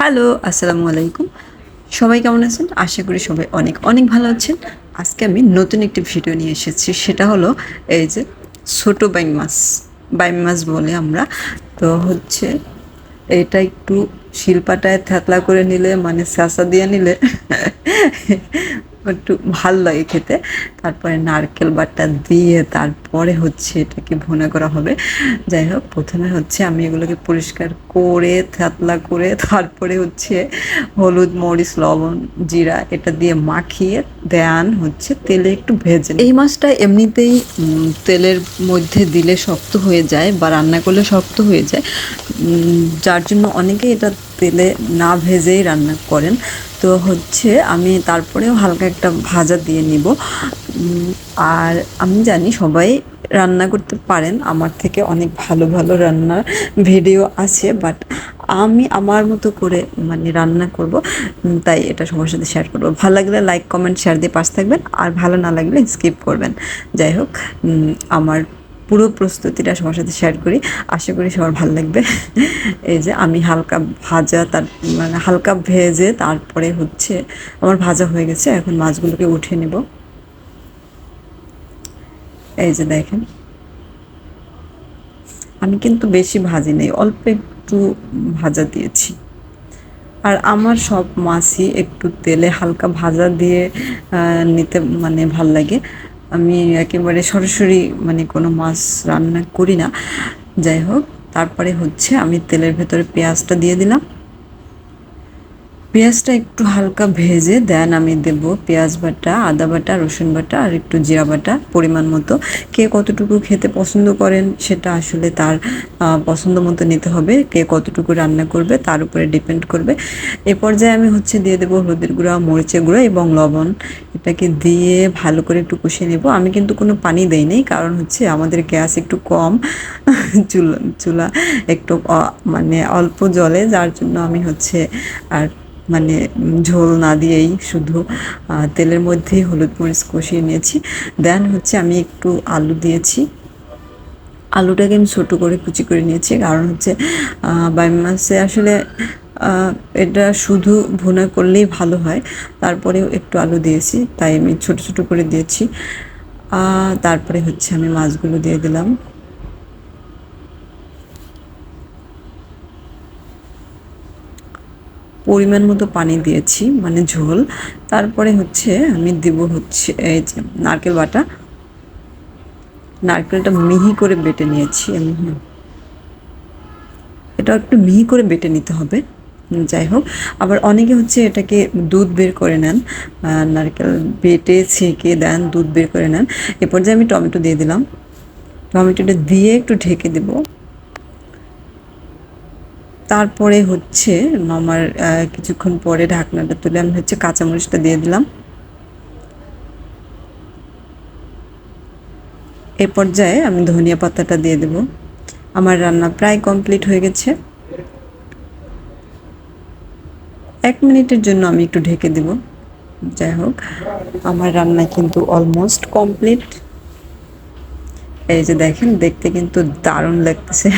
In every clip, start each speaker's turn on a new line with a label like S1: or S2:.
S1: Hello, আসসালামু আলাইকুম। সবাই কেমন আছেন? আশা করি সবাই অনেক অনেক ভালো আছেন। আজকে আমি নতুন একটি ভিডিও নিয়ে এসেছি, সেটা হলো এই যে ছোটো বাইম মাছ বাইম মাছ বলে আমরা। তো হচ্ছে এটা একটু শিল্পাটায় থ্যাতলা করে নিলে মানে চাষা দিয়ে নিলে একটু ভালো লাগে খেতে। তারপরে নারকেল বাটা দিয়ে তারপরে হচ্ছে এটাকে ভুনা করা হবে। যাই হোক, প্রথমে হচ্ছে আমি এগুলোকে পরিষ্কার করে, থাতলা করে, তারপরে হচ্ছে হলুদ, মরিচ, লবণ, জিরা এটা দিয়ে মাখিয়ে দেন হচ্ছে তেলে একটু ভেজে এই মাছটা এমনিতেই তেলের মধ্যে দিলে শক্ত হয়ে যায় বা রান্না করলে শক্ত হয়ে যায়। যার জন্য অনেকে এটা তেলে না ভেজেই রান্না করেন। তো হচ্ছে আমি তারপরেও হালকা একটা ভাজা দিয়ে নিব। আর আমি জানি সবাই রান্না করতে পারেন, আমার থেকে অনেক ভালো ভালো রান্নার ভিডিও আছে বাট আমি আমার মতো করে মানে রান্না করব তাই এটা সবার সাথে শেয়ার করব। ভালো লাগলে লাইক কমেন্ট শেয়ার দিয়ে পাশ থাকবেন, আর ভালো না লাগলে স্কিপ করবেন। যাই হোক আমার পুরো প্রস্তুতিটা সবার সাথে শেয়ার করি। আশা করি সবার ভালো লাগবে। এই যে আমি হালকা ভাজা তার মানে হালকা ভেজে তারপরে হচ্ছে আমার ভাজা হয়ে গেছে, এখন মাছগুলোকে উঠে নেব। এই যে দেখেন। আমি কিন্তু বেশি ভাজি নেই, অল্প একটু ভাজা দিয়েছি। আর আমার সব মাছই একটু তেলে হালকা ভাজা দিয়ে নিতে মানে ভালো লাগে। আমি একেবারে সরাসরি মানে কোনো মাছ রান্না করি না। যাই হোক, তারপরে হচ্ছে আমি তেলের ভেতরে পেঁয়াজটা দিয়ে দিলাম। পেঁয়াজটা একটু হালকা ভেজে দেন আমি দেব পেঁয়াজ বাটা, আদা বাটা, রসুন বাটা আর একটু জিরা বাটা পরিমাণ মতো। কে কতটুকু খেতে পছন্দ করেন সেটা আসলে তার পছন্দ মতো নিতে হবে। কে কতটুকু রান্না করবে তার উপরে ডিপেন্ড করবে। এ পর্যায়ে আমি হচ্ছে দিয়ে দেবো হলুদের গুঁড়া, মরিচের গুঁড়া এবং লবণ। এটাকে দিয়ে ভালো করে একটু কষিয়ে নেব। আমি কিন্তু কোনো পানি দেই নাই কারণ হচ্ছে আমাদের গ্যাস একটু কম। চুলা চুলা একটু মানে অল্প জলে যার জন্য আমি হচ্ছে আর মানে ঝোল না দিয়েই শুধু তেলের মধ্যেই হলুদ মরিচ কষিয়ে নিয়েছি। দেন হচ্ছে আমি একটু আলু দিয়েছি। আলুটাকে আমি ছোটো করে কুচি করে নিয়েছি। কারণ হচ্ছে বাইম মাছে আসলে এটা শুধু ভুনা করলেই ভালো হয়। তারপরেও একটু আলু দিয়েছি, তাই আমি ছোট ছোট করে দিয়েছি। তারপরে হচ্ছে আমি মাছগুলো দিয়ে দিলাম। পরিমাণ মতো পানি দিয়েছি মানে ঝোল। তারপরে হচ্ছে আমি দিব হচ্ছে এই যে নারকেল বাটা। নারকেলটা মিহি করে বেটে নিয়েছি আমি। এটা একটু মিহি করে বেটে নিতে হবে। যাই হোক, আবার অনেকে হচ্ছে এটাকে দুধ বের করে নেন নারকেল বেটে ছেঁকে দেন, দুধ বের করে নেন। এ পর্যায়ে আমি টমেটো দিয়ে দিলাম। টমেটোটা দিয়ে একটু ঢেকে দেব। তারপরে হচ্ছে আমার কিছুক্ষণ পরে ঢাকনাটা তুলে আমি হচ্ছে কাঁচামরিচটা দিয়ে দিলাম। এ পর্যায়ে আমি ধনিয়া পাতাটা দিয়ে দেব। আমার রান্না প্রায় কমপ্লিট হয়ে গেছে। এক মিনিটের জন্য আমি একটু ঢেকে দেব। যাই হোক, আমার রান্না কিন্তু অলমোস্ট কমপ্লিট এই যে দেখেন, দেখতে কিন্তু দারুণ লাগতেছে।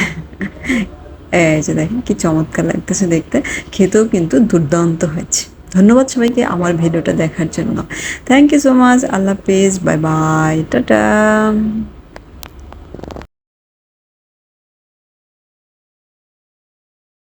S1: এই যে দেখেন, কি চমৎকার লাগতেছে দেখতে। খেতেও কিন্তু দুর্দান্ত হয়েছে। ধন্যবাদ সবাইকে আমার ভিডিওটা দেখার জন্য। থ্যাংক ইউ সো মাচ আল্লাহ হাফেজ বাই বাই টাটা।